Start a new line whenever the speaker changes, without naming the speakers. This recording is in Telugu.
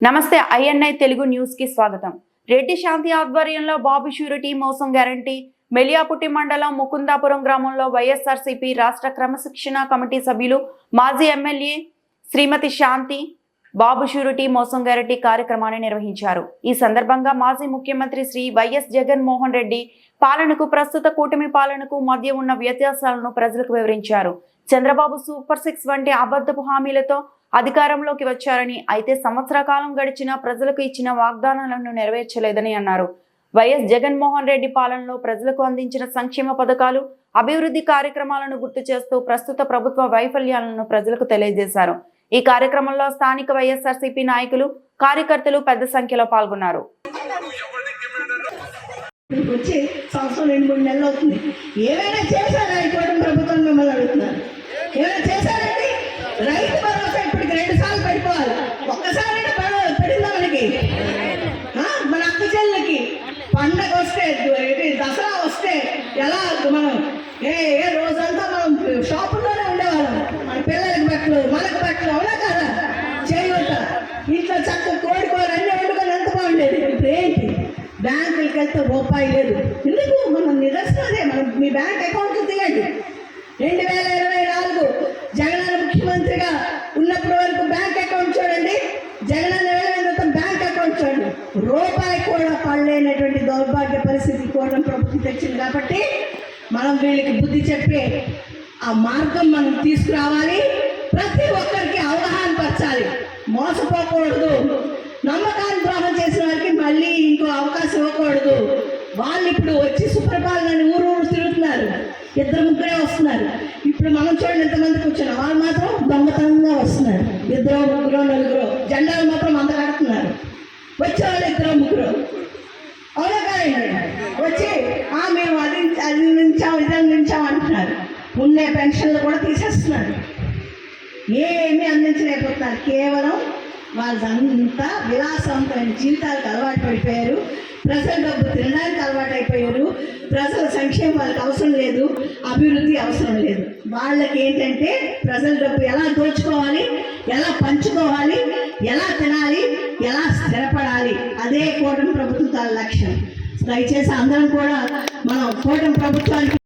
నమస్తే ఐఎన్ఐ తెలుగు న్యూస్కి స్వాగతం. రెడ్డి శాంతి ఆధ్వర్యంలో బాబు షూరిటీ మోసం గ్యారంటీ. మెలియాపుట్టి మండలం ముకుందాపురం గ్రామంలో వైఎస్ఆర్సీపీ రాష్ట్ర క్రమశిక్షణ కమిటీ సభ్యులు మాజీ ఎమ్మెల్యే శ్రీమతి శాంతి బాబు షూరిటీ మోసం గ్యారంటీ కార్యక్రమాన్ని నిర్వహించారు. ఈ సందర్భంగా మాజీ ముఖ్యమంత్రి శ్రీ వైఎస్ జగన్మోహన్ రెడ్డి పాలనకు ప్రస్తుత కూటమి పాలనకు మధ్య ఉన్న వ్యత్యాసాలను ప్రజలకు వివరించారు. చంద్రబాబు సూపర్ సిక్స్ వంటి అబద్ధపు హామీలతో అధికారంలోకి వచ్చారని అయితే సంవత్సర కాలం గడిచిన ప్రజలకు ఇచ్చిన వాగ్దానాలను నెరవేర్చలేదని అన్నారు. వైఎస్ జగన్మోహన్ రెడ్డి పాలనలో ప్రజలకు అందించిన సంక్షేమ పథకాలు అభివృద్ధి కార్యక్రమాలను గుర్తు చేస్తూ ప్రస్తుత ప్రభుత్వ వైఫల్యాలను ప్రజలకు తెలియజేశారు. ఈ కార్యక్రమంలో స్థానిక వైఎస్ఆర్సీపీ నాయకులు కార్యకర్తలు పెద్ద సంఖ్యలో పాల్గొన్నారు.
వచ్చి సంవత్సరం రెండు మూడు నెలలు అవుతుంది. ఏమైనా చేశారా ఈ ప్రభుత్వం మిమ్మల్ని అడుగుతున్నారు? ఎలా మనం ఏ ఏ రోజంతా మనం షాపుల్లోనే ఉండేవాళ్ళం. మన పిల్లలకి బట్టలు మనకు బట్టలు అవునా కదా? చేయవద్ద ఇంట్లో చక్కగా కోడుకోరు అన్నీ వండుకొని ఎంత బాగుండేది. ఇప్పుడు ఏంటి? బ్యాంకులకి వెళ్తే రూపాయి లేదు. ఎందుకు? మనం నిరసన అదే. మనం మీ బ్యాంక్ అకౌంట్కి తీయండి. రెండు వేల ఇరవై నాలుగు జగనన్న ముఖ్యమంత్రిగా ఉన్నప్పటి వరకు బ్యాంక్ అకౌంట్ చూడండి. జగనన్న వెళ్ళిన తర్వాత బ్యాంక్ అకౌంట్ చూడండి. రూపాయి కూడా పడలేనటువంటి దౌర్భాగ్య పరిస్థితి కూడా ప్రభుత్వం తెచ్చింది కాబట్టి మనం వీళ్ళకి బుద్ధి చెప్పి ఆ మార్గం మనం తీసుకురావాలి. ప్రతి ఒక్కరికి అవగాహన పరచాలి. మోసపోకూడదు. నమ్మకాన్ని ద్రోహం చేసిన వారికి మళ్ళీ ఇంకో అవకాశం ఇవ్వకూడదు. వాళ్ళు ఇప్పుడు వచ్చి సుప్రపాలని ఊరు ఊరు తిరుగుతున్నారు. ఇద్దరు ముగ్గురే వస్తున్నారు. ఇప్పుడు మనం చూడండి ఎంతమంది కూర్చున్నాం వాళ్ళు మాత్రం దొంగతనంగా వస్తున్నారు. ఇద్దరు ముగ్గురు నలుగురు జెండాలు మాత్రం అంత కడుతున్నారు వచ్చే వాళ్ళు ఇద్దరు ముగ్గురు అవునా కాదండి వచ్చి "ఆ, మేము అది నుంచాం ఇది అందించాం అంటున్నారు. ఉండే పెన్షన్లు కూడా తీసేస్తున్నారు. ఏమీ అందించలేకపోతున్నారు. కేవలం వాళ్ళంతా విలాసవంతమైన జీవితాలకు అలవాటు పడిపోయారు. ప్రజల డబ్బు తినడానికి అలవాటు అయిపోయారు. ప్రజల సంక్షేమం వాళ్ళకి అవసరం లేదు. అభివృద్ధి అవసరం లేదు. వాళ్ళకి ఏంటంటే ప్రజల డబ్బు ఎలా దోచుకోవాలి ఎలా పంచుకోవాలి ఎలా తినాలి ఎలా స్థిరపడాలి. అదే కూటమి ప్రభుత్వం లక్ష్యం. దయచేసి అందరం కూడా మనం కూటమి ప్రభుత్వానికి